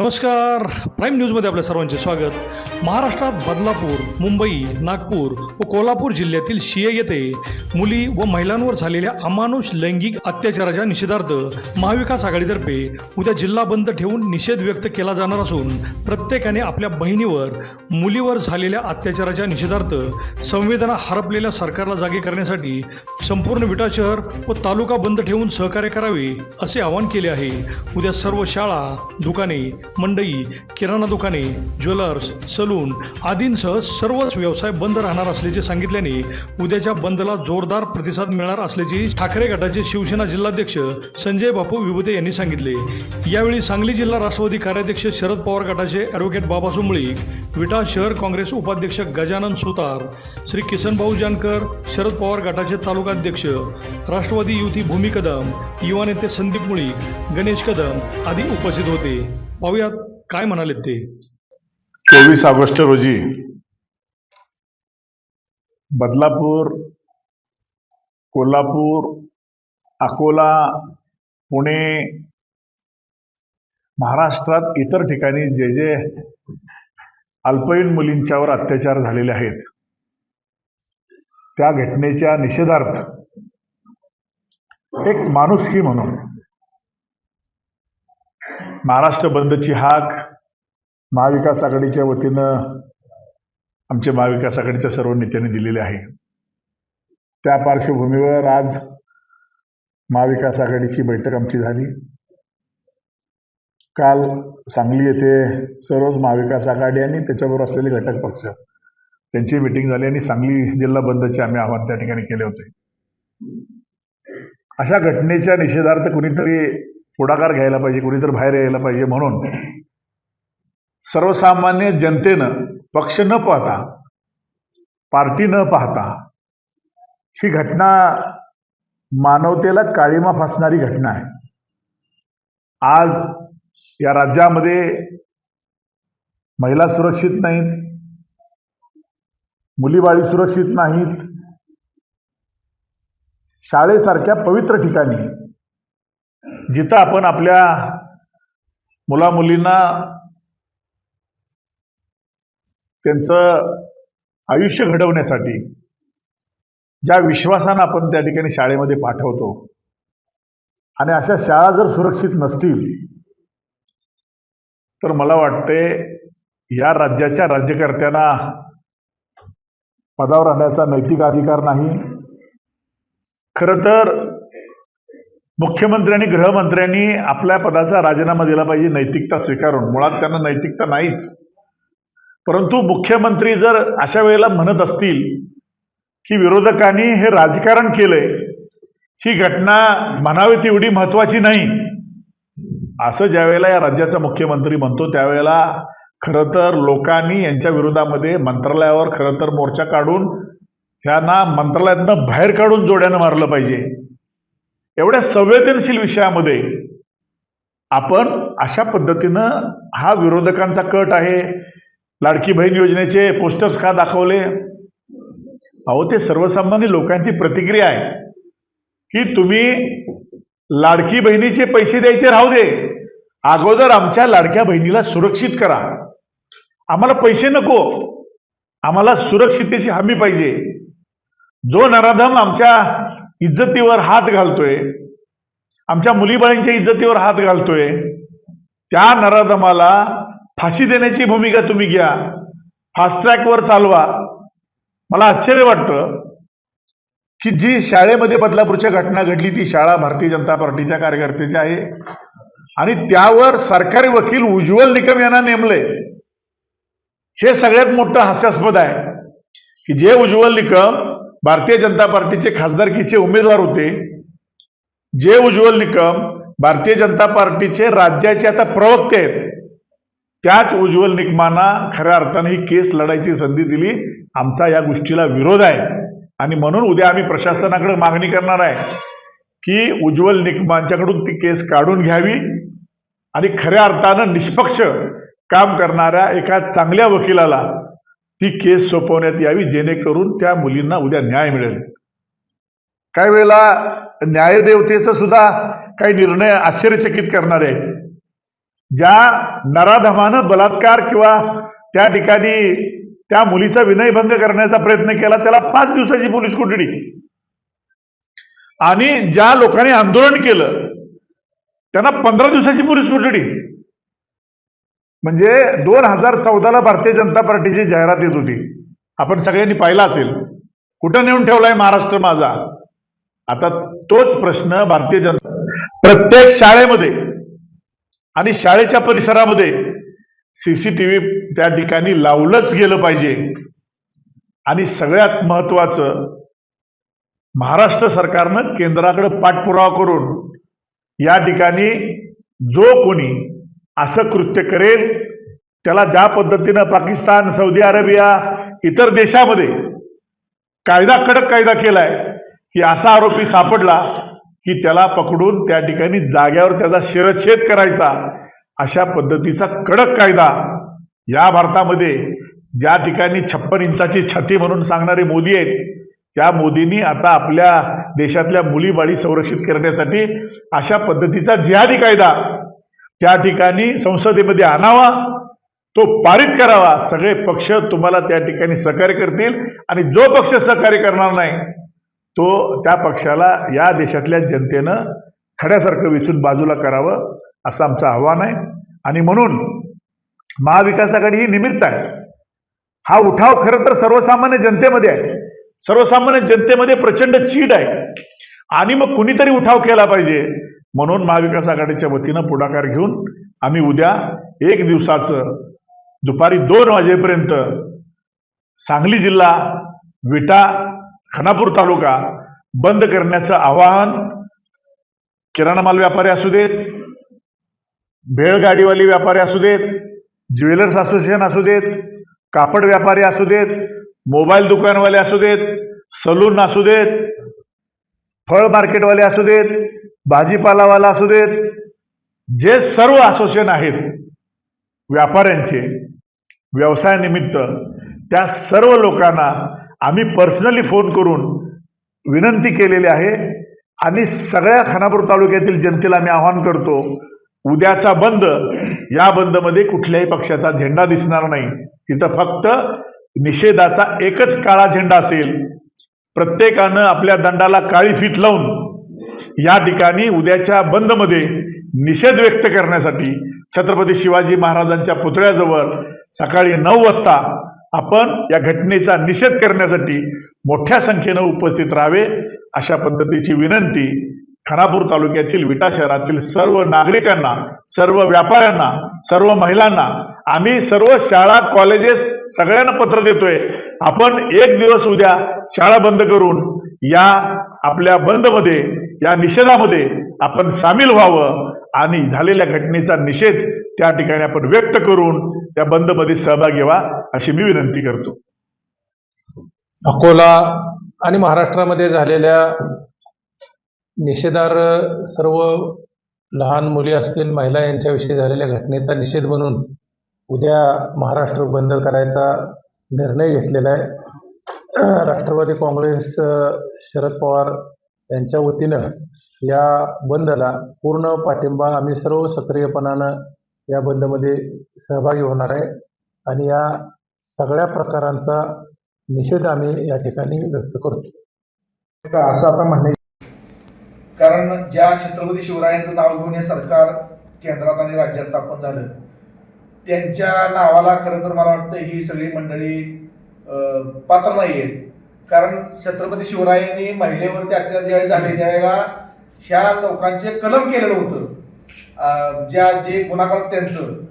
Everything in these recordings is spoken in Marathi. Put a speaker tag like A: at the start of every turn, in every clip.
A: नमस्कार. प्राईम न्यूजमध्ये आपल्या सर्वांचे स्वागत. महाराष्ट्रात बदलापूर मुंबई नागपूर व कोल्हापूर जिल्ह्यातील शिये येथे मुली व महिलांवर झालेल्या अमानुष लैंगिक अत्याचाराच्या निषेधार्थ महाविकास आघाडीतर्फे उद्या जिल्हा बंद ठेवून निषेध व्यक्त केला जाणार असून प्रत्येकाने आपल्या बहिणीवर मुलीवर झालेल्या अत्याचाराच्या निषेधार्थ संवेदना हरपलेल्या सरकारला जागे करण्यासाठी संपूर्ण विटा शहर व तालुका बंद ठेवून सहकार्य करावे असे आवाहन केले आहे. उद्या सर्व शाळा दुकाने मंडई किराणा दुकाने ज्वेलर्स सलून आदींसह सर्वच व्यवसाय बंद राहणार असल्याचे सांगितल्याने उद्याच्या बंदला जोरदार प्रतिसाद मिळणार असल्याचे ठाकरे गटाचे शिवसेना जिल्हाध्यक्ष संजय बापू विभुते यांनी सांगितले. यावेळी सांगली जिल्हा राष्ट्रवादी कार्याध्यक्ष शरद पवार गटाचे ॲडव्होकेट बाबासू मुळीक विटा शहर काँग्रेस उपाध्यक्ष गजानन सुतार श्री किसनभाऊ जानकर शरद पवार गटाचे तालुकाध्यक्ष राष्ट्रवादी युती भूमी कदम युवा नेते संदीप मुळी गणेश कदम आदी उपस्थित होते. पाहूयात काय म्हणाले ते.
B: चोवीस ऑगस्ट रोजी बदलापूर कोल्हापूर अकोला पुणे महाराष्ट्रात इतर ठिकाणी जे जे अल्पवयीन मुलींच्यावर अत्याचार झालेले आहेत त्या घटनेच्या निषेधार्थ एक माणुसकी म्हणून महाराष्ट्र बंदची हाक महाविकास आघाडीच्या वतीनं आमच्या महाविकास आघाडीच्या सर्व नेत्यांनी दिलेली आहे. त्या पार्श्वभूमीवर आज महाविकास आघाडीची बैठक आमची झाली. काल सांगली येथे सर्वच महाविकास आघाडी आणि त्याच्याबरोबर असलेले घटक पक्ष त्यांची मिटिंग झाली आणि सांगली जिल्हा बंदचे आम्ही आव्हान त्या ठिकाणी केले होते. अशा घटनेच्या निषेधार्थ कुणीतरी पुढाकार घ्यायला पाहिजे कुणीतरी बाहेर यायला पाहिजे म्हणून सर्वसामान्य जनतेनं पक्ष न पाहता पार्टी न पाहता ही घटना मानवतेला काळीमा फासणारी घटना आहे. आज या राज्यामध्ये महिला सुरक्षित नाहीत मुलीबाळी सुरक्षित नाहीत शाळेसारख्या पवित्र ठिकाणी जिथं आपण आपल्या मुला मुलींना त्यांचं आयुष्य घडवण्यासाठी ज्या विश्वासानं आपण त्या ठिकाणी शाळेमध्ये पाठवतो आणि अशा शाळा जर सुरक्षित नसतील तर मला वाटते या राज्याच्या राज्यकर्त्यांना पदावर राहण्याचा नैतिक अधिकार नाही. खरं तर मुख्यमंत्र्यांनी गृहमंत्र्यांनी आपल्या पदाचा राजीनामा दिला पाहिजे नैतिकता स्वीकारून. मुळात त्यांना नैतिकता नाहीच. परंतु मुख्यमंत्री जर अशा वेळेला म्हणत असतील की विरोधकांनी हे राजकारण केलंय ही घटना म्हणावी तेवढी महत्वाची नाही. असं ज्या वेळेला या राज्याचा मुख्यमंत्री म्हणतो त्यावेळेला खरं तर लोकांनी यांच्या विरोधामध्ये मंत्रालयावर खरं तर मोर्चा काढून ह्यांना मंत्रालयातनं बाहेर काढून जोड्यानं मारलं पाहिजे. एवढ्या संवेदनशील विषयामध्ये आपण अशा पद्धतीनं हा विरोधकांचा कट आहे. लाडकी बहीण योजनेचे पोस्टर्स का दाखवले? अहो ते सर्वसामान्य लोकांची प्रतिक्रिया आहे. की तुम्ही लाडकी बहिणीचे पैसे द्यायचे राहू दे. अगोदर आमच्या लाडक्या बहिणीला सुरक्षित करा. आम्हाला पैसे नको. आम्हाला सुरक्षितेची हमी पाहिजे. जो नराधम आमच्या इज्जतीवर हात घालतोय. आमच्या मुलीबाळींच्या इज्जतीवर हात घालतोय. त्या नराधमाला फाशी देण्याची भूमिका तुम्ही घ्या. फास्ट ट्रॅकवर चालवा. मला आश्चर्य वाटतं की जी शाळेमध्ये बदलापूरच्या घटना घडली ती शाळा भारतीय जनता पार्टीच्या कार्यकर्त्याची आहे. आणि त्यावर सरकारी वकील उज्ज्वल निकम यांना नेमलंय हे सगळ्यात मोठं हास्यास्पद आहे की जे उज्ज्वल निकम भारतीय जनता पार्टीचे खासदारकीचे उमेदवार होते. जे उज्ज्वल निकम भारतीय जनता पार्टीचे राज्याचे आता प्रवक्ते आहेत. त्याच उज्ज्वल निकमांना खऱ्या अर्थाने ही केस लढायची संधी दिली. आमचा या गोष्टीला विरोध आहे. आणि म्हणून उद्या आम्ही प्रशासनाकडे मागणी करणार आहे की उज्ज्वल निकमांच्याकडून ती केस काढून घ्यावी आणि खऱ्या अर्थानं निष्पक्ष काम करणाऱ्या एका चांगल्या वकिलाला ती केस सोपवण्यात यावी जेणेकरून त्या मुलींना उद्या न्याय मिळेल. काही वेळेला न्यायदेवतेचा सुद्धा काही निर्णय आश्चर्यचकित करणारे आहेत. ज्या नराधमानं बलात्कार किंवा त्या ठिकाणी त्या मुलीचा विनयभंग करण्याचा प्रयत्न केला त्याला पाच दिवसाची पोलीस कोठडी. आणि ज्या लोकांनी आंदोलन केलं त्यांना पंधरा दिवसाची पोलीस कोठडी. म्हणजे दोन हजार चौदाला भारतीय जनता पार्टीची जाहिरात येत होती. आपण सगळ्यांनी पाहिला असेल. कुठं नेऊन ठेवलाय महाराष्ट्र माझा? आता तोच प्रश्न भारतीय जनता प्रत्येक शाळेमध्ये आणि शाळेच्या परिसरामध्ये सीसीटीव्ही त्या ठिकाणी लावलंच गेलं पाहिजे. आणि सगळ्यात महत्वाचं महाराष्ट्र सरकारनं केंद्राकडे पाठपुरावा करून या ठिकाणी जो कोणी असं कृत्य करेल त्याला ज्या पद्धतीनं पाकिस्तान सौदी अरेबिया इतर देशामध्ये कायदा कडक कायदा केलाय की असा आरोपी सापडला की त्याला पकडून त्या ठिकाणी जाग्यावर त्याचा शिरच्छेद करायचा अशा पद्धतीचा कडक कायदा या भारतामध्ये ज्या ठिकाणी छप्पन इंचाची छाती म्हणून सांगणारे मोदी आहेत त्या मोदींनी आता आपल्या देशातल्या मुलीबाळी संरक्षित करण्यासाठी अशा पद्धतीचा जिहादी कायदा त्या ठिकाणी संसदेमध्ये आणावा तो पारित करावा. सगळे पक्ष तुम्हाला त्या ठिकाणी सहकार्य करतील आणि जो पक्ष सहकार्य करणार नाही तो त्या पक्षाला या देशातल्या जनतेनं खड्यासारखं विचून बाजूला करावं असं आमचं आव्हान आहे. आणि म्हणून महाविकास आघाडी ही निमित्त आहे. हा उठाव खरं तर सर्वसामान्य जनतेमध्ये आहे. सर्वसामान्य जनतेमध्ये प्रचंड चीड आहे. आणि मग कुणीतरी उठाव केला पाहिजे. म्हणून महाविकास आघाडीच्या वतीनं पुढाकार घेऊन आम्ही उद्या एक दिवसाचं दुपारी दोन वाजेपर्यंत सांगली जिल्हा विटा खानापूर तालुका बंद करण्याचं आवाहन किराणा माल व्यापारी असू देत भेळगाडीवाले व्यापारी असू देत ज्वेलर्स असोसिएशन असू देत कापड व्यापारी असू देत मोबाईल दुकानवाले असू देत सलून असू देत फळ मार्केटवाले असू देत भाजीपालावाला असू देत जे सर्व असोसिएशन आहेत व्यापाऱ्यांचे व्यवसायानिमित्त त्या सर्व लोकांना आम्ही पर्सनली फोन करून विनंती केलेली आहे आणि सगळ्या खानापूर तालुक्यातील जनतेला आम्ही आवाहन करतो उद्याचा बंद या बंदमध्ये कुठल्याही पक्षाचा झेंडा दिसणार नाही. तिथं फक्त निषेधाचा एकच काळा झेंडा असेल. प्रत्येकानं आपल्या दंडाला काळी फीत लावून या ठिकाणी उद्याच्या बंदमध्ये निषेध व्यक्त करण्यासाठी छत्रपती शिवाजी महाराजांच्या पुतळ्याजवळ सकाळी नऊ वाजता आपण या घटनेचा निषेध करण्यासाठी मोठ्या संख्येनं उपस्थित राहावे अशा पद्धतीची विनंती खानापूर तालुक्यातील विटा शहरातील सर्व नागरिकांना सर्व व्यापाऱ्यांना सर्व महिलांना आम्ही सर्व शाळा कॉलेजेस सगळ्यांना पत्र देतोय. आपण एक दिवस उद्या शाळा बंद करून या आपल्या बंदमध्ये या निषेधामध्ये आपण सामील व्हावं आणि झालेल्या घटनेचा निषेध त्या ठिकाणी आपण व्यक्त करून त्या बंदमध्ये सहभागी व्हा अशी मी विनंती करतो.
C: अकोला आणि महाराष्ट्रामध्ये झालेल्या निषेधार सर्व लहान मुली असतील महिला यांच्याविषयी झालेल्या घटनेचा निषेध म्हणून उद्या महाराष्ट्र बंद करायचा निर्णय घेतलेला आहे. राष्ट्रवादी काँग्रेस शरद पवार यांच्या वतीनं या बंदला पूर्ण पाठिंबा आम्ही सर्व सक्रियपणानं या बंदमध्ये सहभागी होणार आहे आणि या सगळ्या प्रकारांचा निषेध आम्ही या ठिकाणी व्यक्त करतो.
D: असं आता म्हणणे कारण ज्या छत्रपती शिवरायांचं नाव घेऊन हे सरकार केंद्रात आणि राज्यात स्थापन झालं त्यांच्या नावाला खरं तर मला वाटतं ही सगळी मंडळी पात्र नाही आहेत कारण छत्रपती शिवरायांनी महिलेवरती अत्याचार ज्यावेळी झाले त्यावेळेला ह्या लोकांचे कलम केलेलं होतं. ज्या जे गुन्हागार त्यांचं.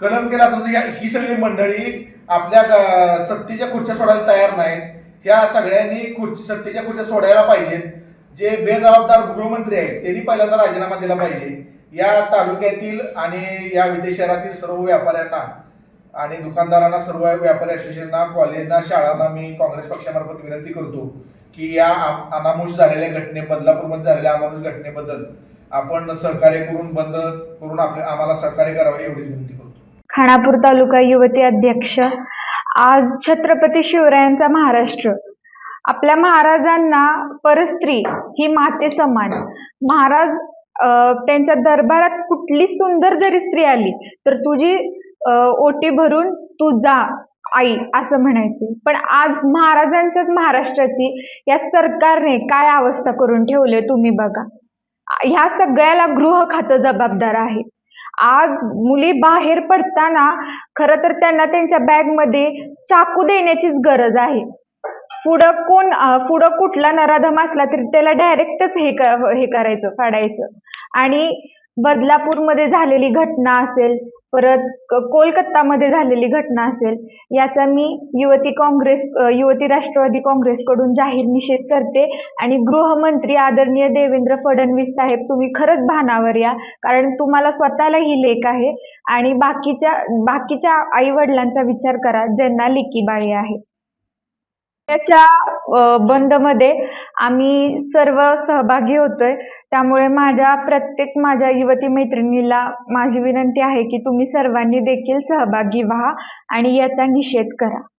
D: कलम केलं असं म्हणजे ही सगळी मंडळी आपल्या ग- सत्तेच्या खुर्च्या सोडायला तयार नाहीत. ह्या सगळ्यांनी खुर्ची सत्तेच्या खुर्च्या सोडायला पाहिजेत. जे बेजबाबदार गृहमंत्री आहेत त्यांनी पहिल्यांदा राजीनामा दिला पाहिजे. या तालुक्यातील आणि या विटे शहरातील सर्व व्यापाऱ्यांना आणि दुकानदारांना सर्व व्यापारी असोसिएशनना कॉलेजना शाळांना मी काँग्रेस पक्षामार्फत विनंती करतो की या अनामुष झालेल्या घटने बदलापूरमध्ये झालेल्या अनामुष घटनेबद्दल आपण सहकार्य करून बंद करून आपल्या आम्हाला सहकार्य करावे एवढीच विनंती करतो.
E: खानापूर तालुका युवती अध्यक्ष आज छत्रपती शिवरायांचा महाराष्ट्र. आपल्या महाराजांना परस्त्री ही माते समान. महाराज त्यांच्या दरबारात कुठली सुंदर जरी स्त्री आली तर तुझी ओटी भरून तू जा आई असं म्हणायचे. पण आज महाराजांच्याच महाराष्ट्राची या सरकारने काय अवस्था करून ठेवली तुम्ही बघा. ह्या सगळ्याला गृह खातं जबाबदार आहे आज मुली बाहेर पडताना खरं तर त्यांना त्यांच्या बॅगमध्ये चाकू देण्याचीच गरज आहे. पुढं कोण पुढं कुठला नराधम असला तरी त्याला डायरेक्टच हे हे करायचं फाडायचं. आणि बदलापूरमध्ये झालेली घटना असेल परत कोलकत्तामध्ये कोलकातामध्ये झालेली घटना असेल याचा मी युवती काँग्रेस युवती राष्ट्रवादी काँग्रेसकडून जाहीर निषेध करते. आणि गृहमंत्री आदरणीय देवेंद्र फडणवीस साहेब तुम्ही खरंच भानावर या कारण तुम्हाला स्वतःला ही लेख आहे. आणि बाकीच्या बाकीच्या आई वडिलांचा विचार करा ज्यांना लिकी बाळी आहे. त्याच्या बंदमध्ये आम्ही सर्व सहभागी होतोय. त्यामुळे माझ्या प्रत्येक माझ्या युवती मैत्रिणीला माझी विनंती आहे की तुम्ही सर्वांनी देखील सहभागी व्हा आणि याचा निषेध करा.